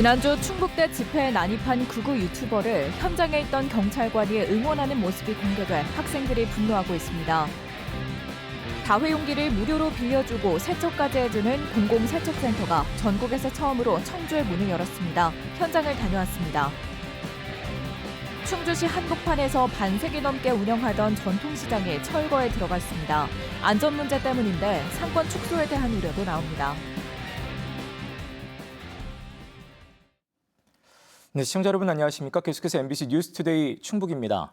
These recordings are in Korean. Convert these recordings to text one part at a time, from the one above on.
지난주 충북대 집회에 난입한 극우 유튜버를 현장에 있던 경찰관이 응원하는 모습이 공개돼 학생들이 분노하고 있습니다. 다회용기를 무료로 빌려주고 세척까지 해주는 공공세척센터가 전국에서 처음으로 청주에 문을 열었습니다. 현장을 다녀왔습니다. 충주시 한복판에서 반세기 넘게 운영하던 전통시장이 철거에 들어갔습니다. 안전 문제 때문인데 상권 축소에 대한 우려도 나옵니다. 네, 시청자 여러분 안녕하십니까? 계속해서 MBC 뉴스투데이 충북입니다.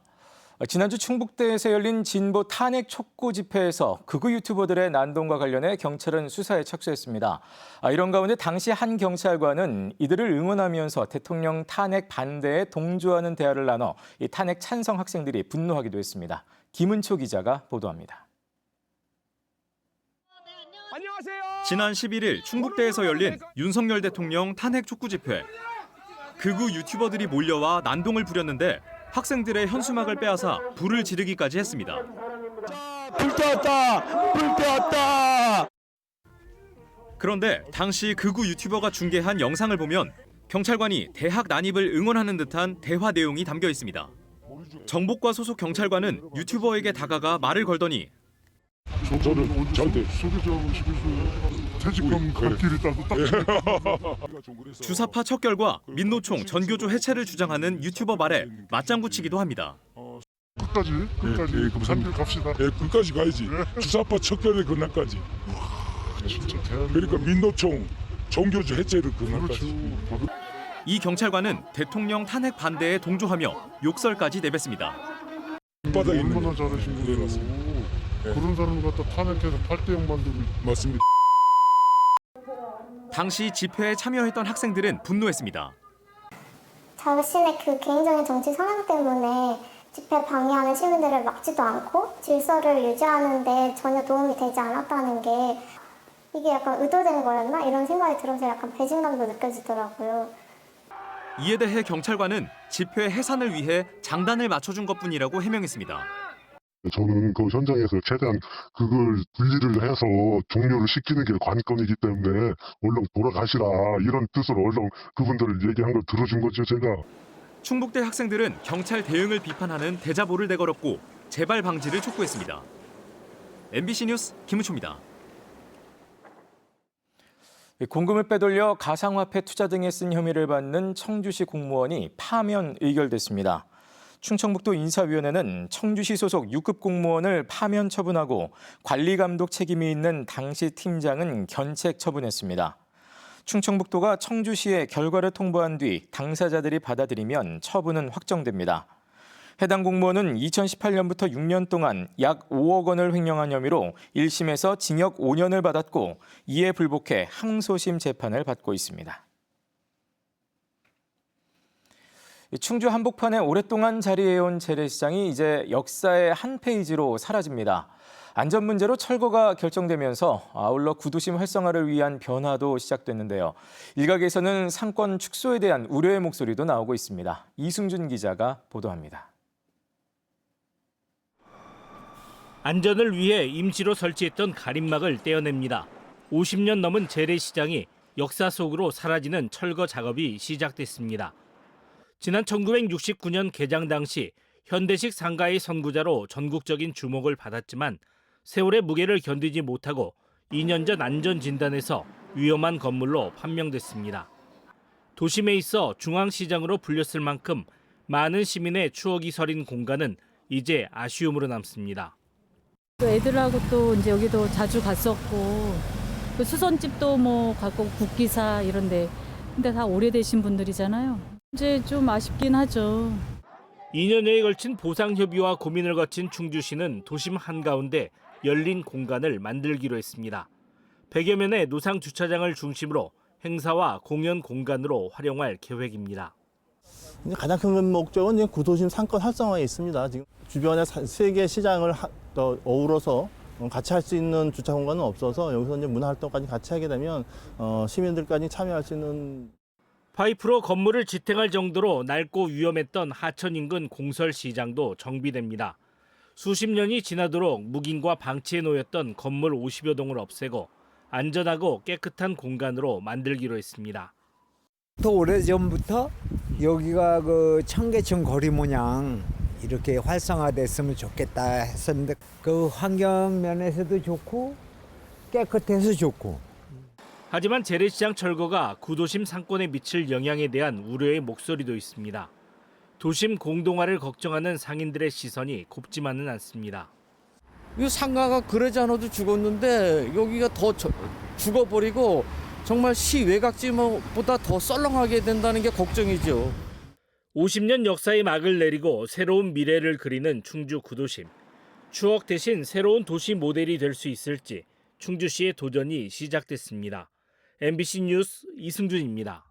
어, 지난주 충북대에서 열린 진보 탄핵 촉구 집회에서 극우 유튜버들의 난동과 관련해 경찰은 수사에 착수했습니다. 아, 이런 가운데 당시 한 경찰관은 이들을 응원하면서 대통령 탄핵 반대에 동조하는 대화를 나눠 이 탄핵 찬성 학생들이 분노하기도 했습니다. 김은초 기자가 보도합니다. 지난 11일 충북대에서 열린 윤석열 대통령 탄핵 촉구 집회. 극우 유튜버들이 몰려와 난동을 부렸는데 학생들의 현수막을 빼앗아 불을 지르기까지 했습니다. 불 떼었다! 불 떼었다! 그런데 당시 극우 유튜버가 중계한 영상을 보면 경찰관이 대학 난입을 응원하는 듯한 대화 내용이 담겨 있습니다. 정복과 소속 경찰관은 유튜버에게 다가가 말을 걸더니 저는 저한테 소개자하고 싶어서 퇴직금 갈 길이 따도 딱 주사파 척결과 민노총 전교조 해체를 주장하는 유튜버 말에 맞장구 치기도 합니다. 끝까지 끝까지 예, 예, 산길 갑시다. 예, 끝까지 가야지. 주사파 척결의 그날까지. 진짜 대한 그러니까 민노총 종교주 해체를 그렇죠. 그날까지. 이 경찰관은 대통령 탄핵 반대에 동조하며 욕설까지 내뱉습니다. 바닥에 있는 얼마나 거. 잘하신. 맞습니다. 네. 그런 사람 갖다 탄핵해서 8대0 만들고 맞습니다. 당시 집회에 참여했던 학생들은 분노했습니다. 자신의 그 개인적인 정치 성향 때문에 집회 방해하는 시민들을 막지도 않고 질서를 유지하는데 전혀 도움이 되지 않았다는 게 이게 약간 의도된 거였나 이런 생각이 들어서 약간 배신감도 느껴지더라고요. 이에 대해 경찰관은 집회 해산을 위해 장단을 맞춰준 것뿐이라고 해명했습니다. 저는 그 현장에서 최대한 그걸 분리를 해서 종료를 시키는 게 관건이기 때문에 얼른 돌아가시라 이런 뜻으로 얼른 그분들 얘기한 걸 들어준 거죠 제가. 충북대 학생들은 경찰 대응을 비판하는 대자보를 내걸었고 재발 방지를 촉구했습니다. MBC 뉴스 김우초입니다. 공금을 빼돌려 가상화폐 투자 등에 쓴 혐의를 받는 청주시 공무원이 파면 의결됐습니다. 충청북도 인사위원회는 청주시 소속 6급 공무원을 파면 처분하고 관리 감독 책임이 있는 당시 팀장은 견책 처분했습니다. 충청북도가 청주시에 결과를 통보한 뒤 당사자들이 받아들이면 처분은 확정됩니다. 해당 공무원은 2018년부터 6년 동안 약 5억 원을 횡령한 혐의로 1심에서 징역 5년을 받았고 이에 불복해 항소심 재판을 받고 있습니다. 충주 한복판에 오랫동안 자리해온 재래시장이 이제 역사의 한 페이지로 사라집니다. 안전 문제로 철거가 결정되면서 아울러 구도심 활성화를 위한 변화도 시작됐는데요. 일각에서는 상권 축소에 대한 우려의 목소리도 나오고 있습니다. 이승준 기자가 보도합니다. 안전을 위해 임시로 설치했던 가림막을 떼어냅니다. 50년 넘은 재래시장이 역사 속으로 사라지는 철거 작업이 시작됐습니다. 지난 1969년 개장 당시 현대식 상가의 선구자로 전국적인 주목을 받았지만 세월의 무게를 견디지 못하고 2년 전 안전 진단에서 위험한 건물로 판명됐습니다. 도심에 있어 중앙시장으로 불렸을 만큼 많은 시민의 추억이 서린 공간은 이제 아쉬움으로 남습니다. 또 애들하고 또 이제 여기도 자주 갔었고 그 수선집도 뭐 갔고 국기사 이런데 근데 다 오래되신 분들이잖아요. 이제 좀 아쉽긴 하죠. 2년여에 걸친 보상 협의와 고민을 거친 충주시는 도심 한가운데 열린 공간을 만들기로 했습니다. 100여 면의 노상 주차장을 중심으로 행사와 공연 공간으로 활용할 계획입니다. 이제 가장 큰 목적은 이제 구도심 상권 활성화에 있습니다. 지금 주변에 세개 시장을 하- 어우러서 같이 할 수 있는 주차 공간은 없어서 여기서 이제 문화 활동까지 같이 하게 되면 어, 시민들까지 참여할 수 있는 파이프로 건물을 지탱할 정도로 낡고 위험했던 하천 인근 공설 시장도 정비됩니다. 수십 년이 지나도록 묵인과 방치해 놓였던 건물 50여 동을 없애고 안전하고 깨끗한 공간으로 만들기로 했습니다. 더 오래전부터 여기가 그 청계천 거리 모양 이렇게 활성화됐으면 좋겠다 했었는데 그 환경 면에서도 좋고 깨끗해서 좋고 하지만 재래시장 철거가 구도심 상권에 미칠 영향에 대한 우려의 목소리도 있습니다. 도심 공동화를 걱정하는 상인들의 시선이 곱지만은 않습니다. 이 상가가 그러지 않아도 죽었는데 여기가 더 저- 죽어버리고 정말 시 외곽지보다 더 썰렁하게 된다는 게 걱정이죠. 50년 역사의 막을 내리고 새로운 미래를 그리는 충주 구도심. 추억 대신 새로운 도시 모델이 될 수 있을지 충주시의 도전이 시작됐습니다. MBC 뉴스 이승준입니다.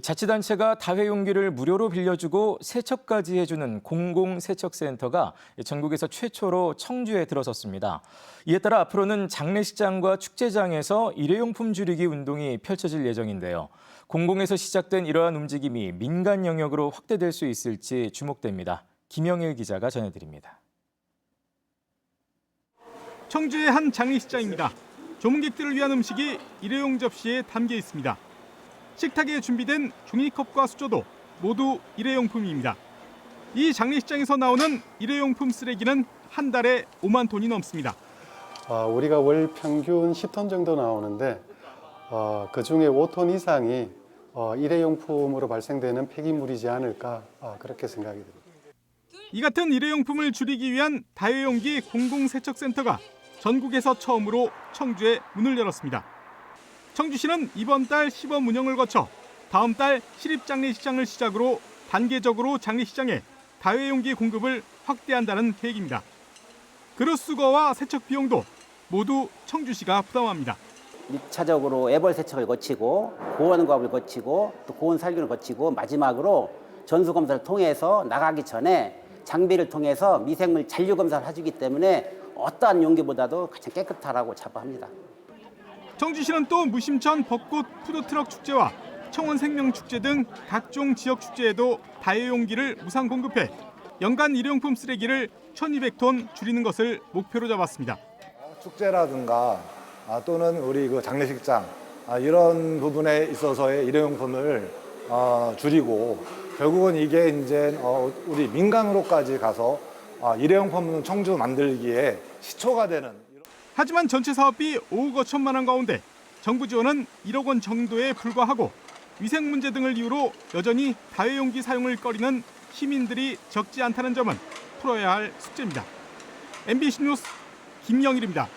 자치단체가 다회 용기를 무료로 빌려주고 세척까지 해주는 공공세척센터가 전국에서 최초로 청주에 들어섰습니다. 이에 따라 앞으로는 장례식장과 축제장에서 일회용품 줄이기 운동이 펼쳐질 예정인데요. 공공에서 시작된 이러한 움직임이 민간 영역으로 확대될 수 있을지 주목됩니다. 김영일 기자가 전해드립니다. 청주의 한 장례식장입니다. 조문객들을 위한 음식이 일회용 접시에 담겨 있습니다. 식탁에 준비된 종이컵과 수저도 모두 일회용품입니다. 이 장례식장에서 나오는 일회용품 쓰레기는 한 달에 5만 톤이 넘습니다. 어, 우리가 월 평균 10톤 정도 나오는데 어, 그 중에 5톤 이상이 어, 일회용품으로 발생되는 폐기물이지 않을까 어, 그렇게 생각이 듭니다. 이 같은 일회용품을 줄이기 위한 다회용기 공공세척센터가 전국에서 처음으로 청주에 문을 열었습니다. 청주시는 이번 달 시범 운영을 거쳐 다음 달 시립장례식장을 시작으로 단계적으로 장례식장에 다회용기 공급을 확대한다는 계획입니다. 그릇 수거와 세척 비용도 모두 청주시가 부담합니다. 1차적으로 애벌 세척을 거치고 고온 과업을 거치고 또 고온 살균을 거치고 마지막으로 전수 검사를 통해서 나가기 전에 장비를 통해서 미생물 잔류 검사를 해주기 때문에 어떠한 용기보다도 가장 깨끗하라고 자부합니다. 청주시는 또 무심천 벚꽃 푸드트럭 축제와 청원 생명 축제 등 각종 지역 축제에도 다회용기를 무상 공급해 연간 일회용품 쓰레기를 1,200톤 줄이는 것을 목표로 잡았습니다. 축제라든가 아, 또는 우리 그 장례식장 아, 이런 부분에 있어서의 일회용품을 어, 줄이고 결국은 이게 이제 어, 우리 민간으로까지 가서 아, 일회용품 청주 만들기에 시초가 되는 하지만 전체 사업비 5억 5천만 원 가운데 정부 지원은 1억 원 정도에 불과하고 위생 문제 등을 이유로 여전히 다회용기 사용을 꺼리는 시민들이 적지 않다는 점은 풀어야 할 숙제입니다. MBC 뉴스 김영일입니다.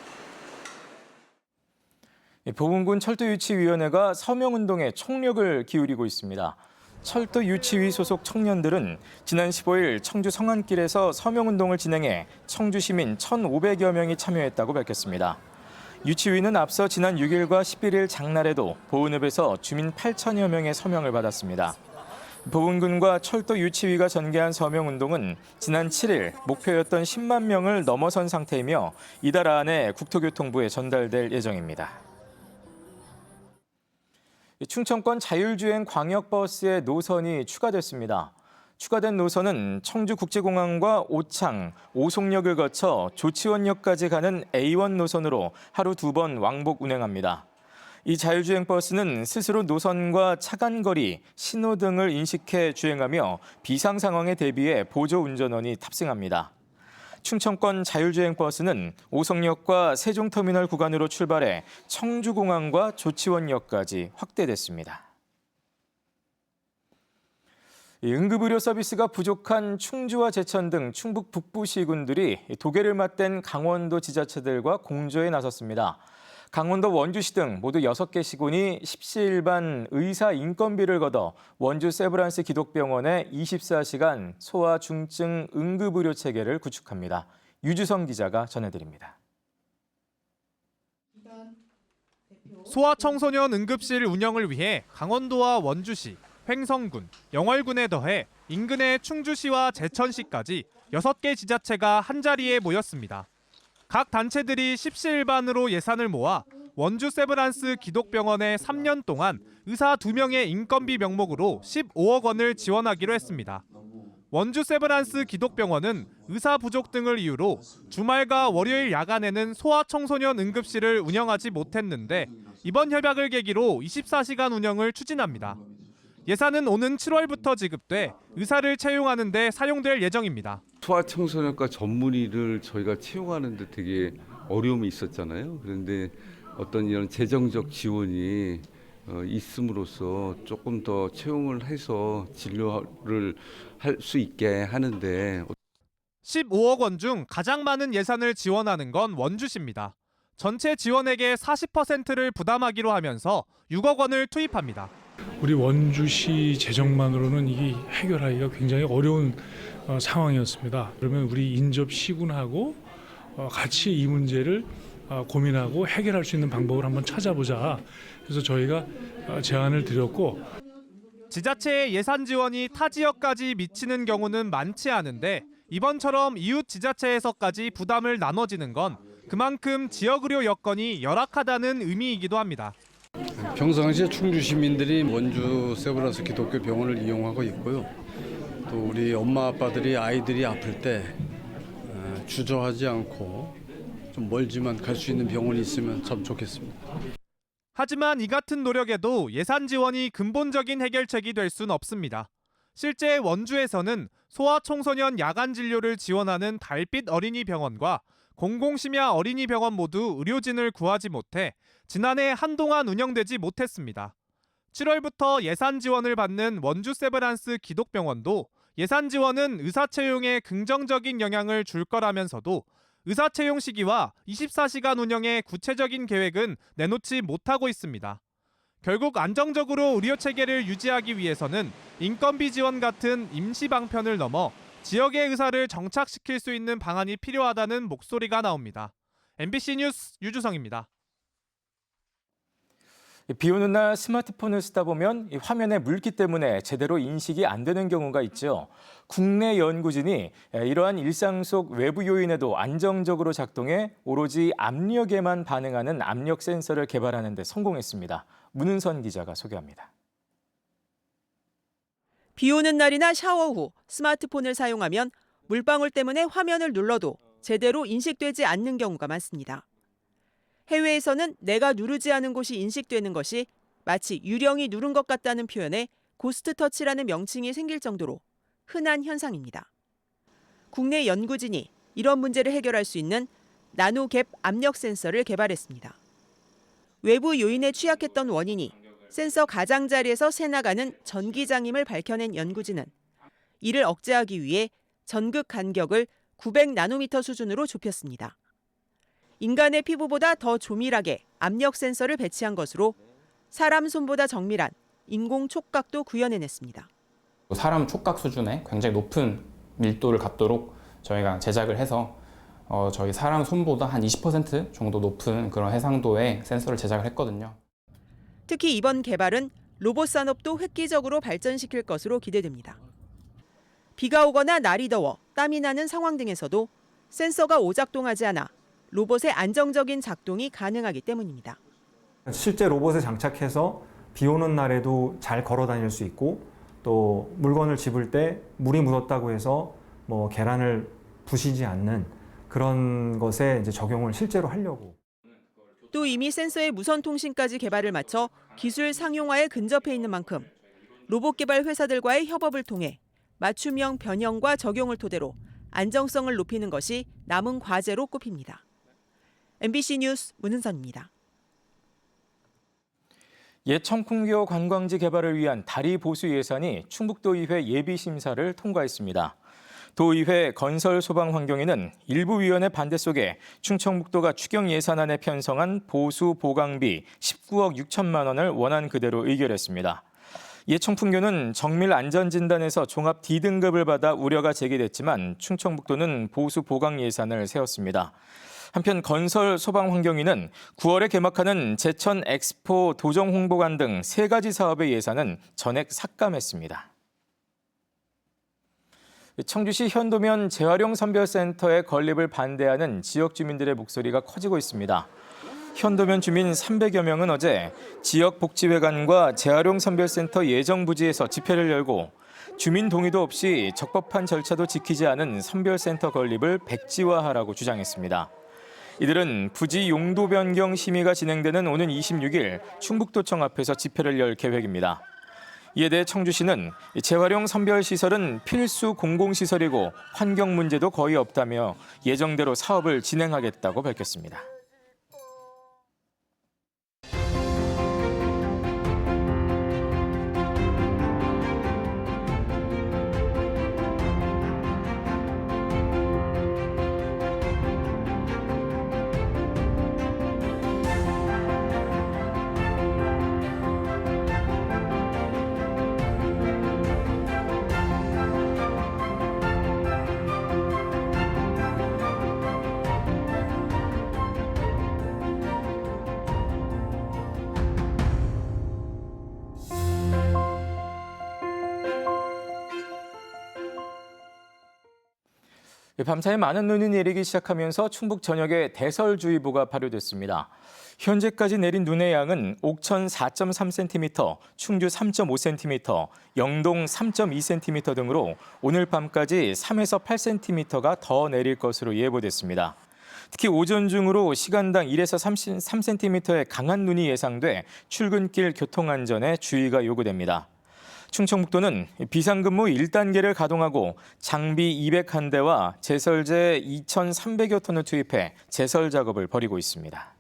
보훈군 철도유치위원회가 서명운동에 총력을 기울이고 있습니다. 철도 유치위 소속 청년들은 지난 15일 청주 성안길에서 서명운동을 진행해 청주 시민 1,500여 명이 참여했다고 밝혔습니다. 유치위는 앞서 지난 6일과 11일 장날에도 보은읍에서 주민 8천여 명의 서명을 받았습니다. 보훈군과 철도 유치위가 전개한 서명운동은 지난 7일 목표였던 10만 명을 넘어선 상태이며 이달 안에 국토교통부에 전달될 예정입니다. 충청권 자율주행 광역버스의 노선이 추가됐습니다. 추가된 노선은 청주국제공항과 오창, 오송역을 거쳐 조치원역까지 가는 A1 노선으로 하루 두 번 왕복 운행합니다. 이 자율주행 버스는 스스로 노선과 차간거리, 신호 등을 인식해 주행하며 비상 상황에 대비해 보조 운전원이 탑승합니다. 충청권 자율주행 버스는 오성역과 세종터미널 구간으로 출발해 청주공항과 조치원역까지 확대됐습니다. 이 응급의료 서비스가 부족한 충주와 제천 등 충북 북부 시군들이 도계를 맞댄 강원도 지자체들과 공조에 나섰습니다. 강원도 원주시 등 모두 6개 시군이 십시일반 의사 인건비를 걷어 원주 세브란스 기독병원에 24시간 소아 중증 응급의료 체계를 구축합니다. 유주성 기자가 전해드립니다. 소아 청소년 응급실 운영을 위해 강원도와 원주시, 횡성군, 영월군에 더해 인근의 충주시와 제천시까지 6개 지자체가 한자리에 모였습니다. 각 단체들이 십시일반으로 예산을 모아 원주 세브란스 기독병원에 3년 동안 의사 2명의 인건비 명목으로 15억 원을 지원하기로 했습니다. 원주 세브란스 기독병원은 의사 부족 등을 이유로 주말과 월요일 야간에는 소아청소년 응급실을 운영하지 못했는데 이번 협약을 계기로 24시간 운영을 추진합니다. 예산은 오는 7월부터 지급돼 의사를 채용하는 데 사용될 예정입니다. 소아청소년과 전문의를 저희가 채용하는 데 되게 어려움이 있었잖아요. 그런데 어떤 이런 재정적 지원이 어, 있음으로써 조금 더 채용을 해서 진료를 할 수 있게 하는데 15억 원 중 가장 많은 예산을 지원하는 건 원주시입니다. 전체 지원액의 40%를 부담하기로 하면서 6억 원을 투입합니다. 우리 원주시 재정만으로는 이게 해결하기가 굉장히 어려운 어, 상황이었습니다. 그러면 우리 인접 시군하고 어, 같이 이 문제를 어, 고민하고 해결할 수 있는 방법을 한번 찾아보자. 그래서 저희가 어, 제안을 드렸고 지자체의 예산 지원이 타 지역까지 미치는 경우는 많지 않은데 이번처럼 이웃 지자체에서까지 부담을 나눠지는 건 그만큼 지역 의료 여건이 열악하다는 의미이기도 합니다. 평상시에 충주 시민들이 원주 세브란스 기독교 병원을 이용하고 있고요. 또 우리 엄마 아빠들이 아이들이 아플 때 어, 주저하지 않고 좀 멀지만 갈 수 있는 병원이 있으면 참 좋겠습니다. 하지만 이 같은 노력에도 예산 지원이 근본적인 해결책이 될 순 없습니다. 실제 원주에서는 소아 청소년 야간 진료를 지원하는 달빛 어린이 병원과 공공심야 어린이 병원 모두 의료진을 구하지 못해 지난해 한동안 운영되지 못했습니다. 7월부터 예산 지원을 받는 원주 세브란스 기독병원도 예산 지원은 의사 채용에 긍정적인 영향을 줄 거라면서도 의사 채용 시기와 24시간 운영의 구체적인 계획은 내놓지 못하고 있습니다. 결국 안정적으로 의료 체계를 유지하기 위해서는 인건비 지원 같은 임시 방편을 넘어 지역의 의사를 정착시킬 수 있는 방안이 필요하다는 목소리가 나옵니다. MBC 뉴스 유주성입니다. 비 오는 날 스마트폰을 쓰다 보면 이 화면에 물기 때문에 제대로 인식이 안 되는 경우가 있죠. 국내 연구진이 이러한 일상 속 외부 요인에도 안정적으로 작동해 오로지 압력에만 반응하는 압력 센서를 개발하는 데 성공했습니다. 문은선 기자가 소개합니다. 비 오는 날이나 샤워 후 스마트폰을 사용하면 물방울 때문에 화면을 눌러도 제대로 인식되지 않는 경우가 많습니다. 해외에서는 내가 누르지 않은 곳이 인식되는 것이 마치 유령이 누른 것 같다는 표현에 고스트 터치라는 명칭이 생길 정도로 흔한 현상입니다. 국내 연구진이 이런 문제를 해결할 수 있는 나노갭 압력 센서를 개발했습니다. 외부 요인에 취약했던 원인이 센서 가장자리에서 새 나가는 전기장임을 밝혀낸 연구진은 이를 억제하기 위해 전극 간격을 900나노미터 수준으로 좁혔습니다. 인간의 피부보다 더 조밀하게 압력 센서를 배치한 것으로 사람 손보다 정밀한 인공 촉각도 구현해냈습니다. 사람 촉각 수준의 굉장히 높은 밀도를 갖도록 저희가 제작을 해서 어, 저희 사람 손보다 한 20% 정도 높은 그런 해상도의 센서를 제작을 했거든요. 특히 이번 개발은 로봇 산업도 획기적으로 발전시킬 것으로 기대됩니다. 비가 오거나 날이 더워 땀이 나는 상황 등에서도 센서가 오작동하지 않아 로봇의 안정적인 작동이 가능하기 때문입니다. 실제 로봇에 장착해서 비 오는 날에도 잘 걸어 다닐 수 있고 또 물건을 집을 때 물이 묻었다고 해서 뭐 계란을 부시지 않는 그런 것에 이제 적용을 실제로 하려고. 또 이미 센서의 무선 통신까지 개발을 마쳐 기술 상용화에 근접해 있는 만큼 로봇 개발 회사들과의 협업을 통해 맞춤형 변형과 적용을 토대로 안정성을 높이는 것이 남은 과제로 꼽힙니다. MBC 뉴스 문은선입니다. 옛 청풍교 관광지 개발을 위한 다리 보수 예산이 충북도의회 예비 심사를 통과했습니다. 도의회 건설 소방 환경위는 일부 위원회 반대 속에 충청북도가 추경 예산안에 편성한 보수 보강비 19억 6천만 원을 원안 그대로 의결했습니다. 옛 청풍교는 정밀 안전진단에서 종합 D등급을 받아 우려가 제기됐지만 충청북도는 보수 보강 예산을 세웠습니다. 한편 건설 소방환경위는 9월에 개막하는 제천 엑스포 도정 홍보관 등 세 가지 사업의 예산은 전액 삭감했습니다. 청주시 현도면 재활용 선별센터의 건립을 반대하는 지역 주민들의 목소리가 커지고 있습니다. 현도면 주민 300여 명은 어제 지역 복지회관과 재활용 선별센터 예정 부지에서 집회를 열고 주민 동의도 없이 적법한 절차도 지키지 않은 선별센터 건립을 백지화하라고 주장했습니다. 이들은 부지 용도 변경 심의가 진행되는 오는 26일 충북도청 앞에서 집회를 열 계획입니다. 이에 대해 청주시는 재활용 선별 시설은 필수 공공시설이고 환경 문제도 거의 없다며 예정대로 사업을 진행하겠다고 밝혔습니다. 밤사이 많은 눈이 내리기 시작하면서 충북 전역에 대설주의보가 발효됐습니다. 현재까지 내린 눈의 양은 옥천 4.3cm, 충주 3.5cm, 영동 3.2cm 등으로 오늘 밤까지 3에서 8cm가 더 내릴 것으로 예보됐습니다. 특히 오전 중으로 시간당 1에서 3cm의 강한 눈이 예상돼 출근길 교통안전에 주의가 요구됩니다. 충청북도는 비상근무 1단계를 가동하고 장비 201대와 제설제 2,300여 톤을 투입해 제설 작업을 벌이고 있습니다.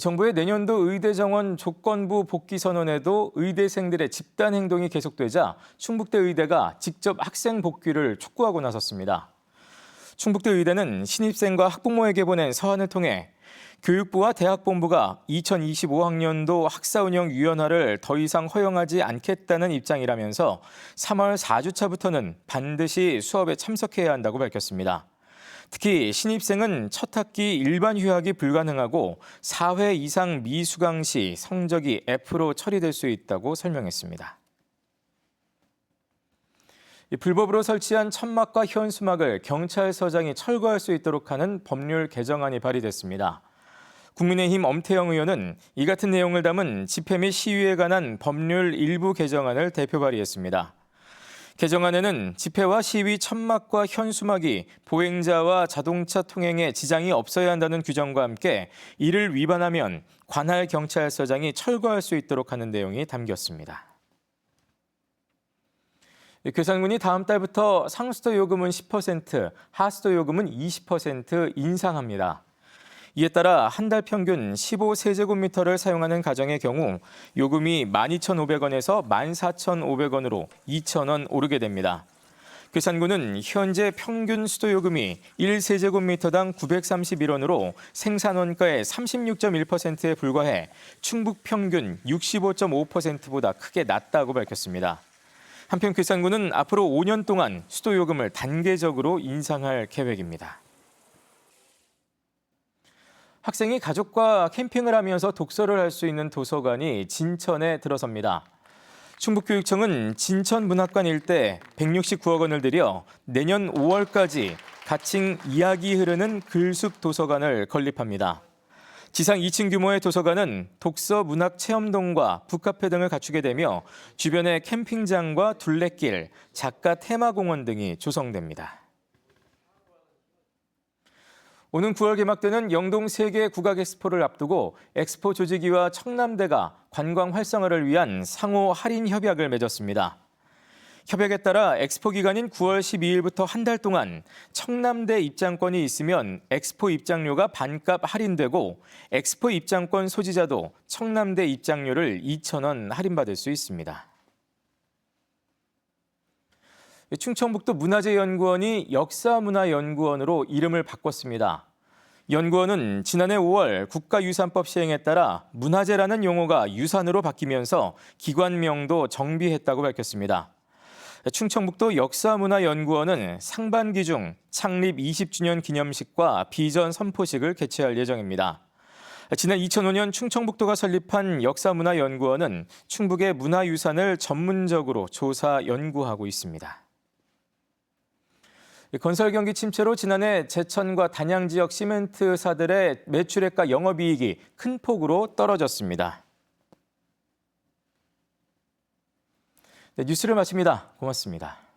정부의 내년도 의대 정원 조건부 복귀 선언에도 의대생들의 집단 행동이 계속되자 충북대 의대가 직접 학생 복귀를 촉구하고 나섰습니다. 충북대 의대는 신입생과 학부모에게 보낸 서한을 통해 교육부와 대학본부가 2025학년도 학사운영위원회를 더 이상 허용하지 않겠다는 입장이라면서 3월 4주차부터는 반드시 수업에 참석해야 한다고 밝혔습니다. 특히 신입생은 첫 학기 일반 휴학이 불가능하고 4회 이상 미수강 시 성적이 F로 처리될 수 있다고 설명했습니다. 불법으로 설치한 천막과 현수막을 경찰서장이 철거할 수 있도록 하는 법률 개정안이 발의됐습니다. 국민의힘 엄태영 의원은 이 같은 내용을 담은 집회 및 시위에 관한 법률 일부 개정안을 대표 발의했습니다. 개정안에는 집회와 시위 천막과 현수막이 보행자와 자동차 통행에 지장이 없어야 한다는 규정과 함께 이를 위반하면 관할 경찰서장이 철거할 수 있도록 하는 내용이 담겼습니다. 괴산군이 다음 달부터 상수도 요금은 10%, 하수도 요금은 20% 인상합니다. 이에 따라 한 달 평균 15세제곱미터를 사용하는 가정의 경우 요금이 12,500원에서 14,500원으로 2,000원 오르게 됩니다. 괴산군은 현재 평균 수도 요금이 1세제곱미터당 931원으로 생산원가의 36.1%에 불과해 충북 평균 65.5%보다 크게 낮다고 밝혔습니다. 한편 괴산군은 앞으로 5년 동안 수도 요금을 단계적으로 인상할 계획입니다. 학생이 가족과 캠핑을 하면서 독서를 할 수 있는 도서관이 진천에 들어섭니다. 충북교육청은 진천 문학관 일대 169억 원을 들여 내년 5월까지 가칭 이야기 흐르는 글숲 도서관을 건립합니다. 지상 2층 규모의 도서관은 독서 문학 체험동과 북카페 등을 갖추게 되며 주변에 캠핑장과 둘레길, 작가 테마공원 등이 조성됩니다. 오는 9월 개막되는 영동 세계 국악 엑스포를 앞두고 엑스포 조직위와 청남대가 관광 활성화를 위한 상호 할인 협약을 맺었습니다. 협약에 따라 엑스포 기간인 9월 12일부터 한 달 동안 청남대 입장권이 있으면 엑스포 입장료가 반값 할인되고 엑스포 입장권 소지자도 청남대 입장료를 2,000원 할인받을 수 있습니다. 충청북도 문화재연구원이 역사문화연구원으로 이름을 바꿨습니다. 연구원은 지난해 5월 국가유산법 시행에 따라 문화재라는 용어가 유산으로 바뀌면서 기관명도 정비했다고 밝혔습니다. 충청북도 역사문화연구원은 상반기 중 창립 20주년 기념식과 비전 선포식을 개최할 예정입니다. 지난 2005년 충청북도가 설립한 역사문화연구원은 충북의 문화유산을 전문적으로 조사 연구하고 있습니다. 건설 경기 침체로 지난해 제천과 단양 지역 시멘트사들의 매출액과 영업이익이 큰 폭으로 떨어졌습니다. 네, 뉴스를 마칩니다. 고맙습니다.